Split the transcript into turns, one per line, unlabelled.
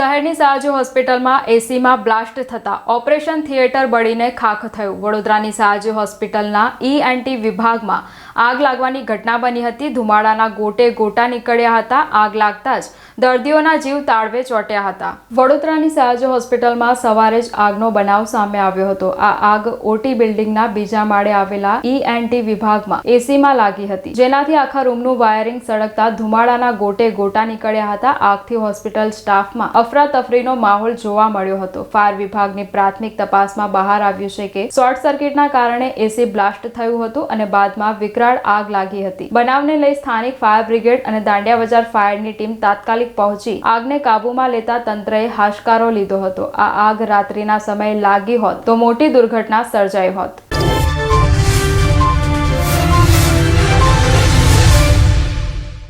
શહેરની સયાજી હોસ્પિટલમાં એસીમાં બ્લાસ્ટ થતા ઓપરેશન થિયેટર બળીને ખાખ થયું. વડોદરાની સયાજી હોસ્પિટલના ઈએનટી વિભાગમાં આગ લાગવાની ઘટના બની હતી. ધુમાડાના ગોટે ગોટા નીકળ્યા હતા. આગ લાગતા જ દર્દીઓના જીવ તાળવે ચોટ્યા હતા. વડોદરાની સયાજી હોસ્પિટલમાં સવારે જ આગનો બનાવ સામે આવ્યો હતો. આ આગ ઓટી બિલ્ડિંગના બીજા માળે આવેલા ઈએનટી વિભાગમાં એસીમાં લાગી હતી. જેનાથી આખા રૂમનું વાયરિંગ સળગતા ધુમાડાના ગોટે ગોટા નીકળ્યા હતા. આગથી હોસ્પિટલ સ્ટાફમાં અફરાતફરીનો માહોલ જોવા મળ્યો હતો. ફાયર વિભાગની પ્રાથમિક તપાસમાં બહાર આવ્યું છે કે શોર્ટ સર્કિટના કારણે એસી બ્લાસ્ટ થયું હતું અને બાદમાં વિકરાળ આગ લાગી હતી. બનાવને લઈ સ્થાનિક ફાયર બ્રિગેડ અને દાંડિયા બજાર ફાયરની ટીમ તાત્કાલિક પહોંચી. આગને કાબૂમાં લેતા તંત્રએ હાશકારો લીધો હતો. આ આગ રાત્રિના સમયે લાગી હોત તો મોટી દુર્ઘટના સર્જાઈ હોત.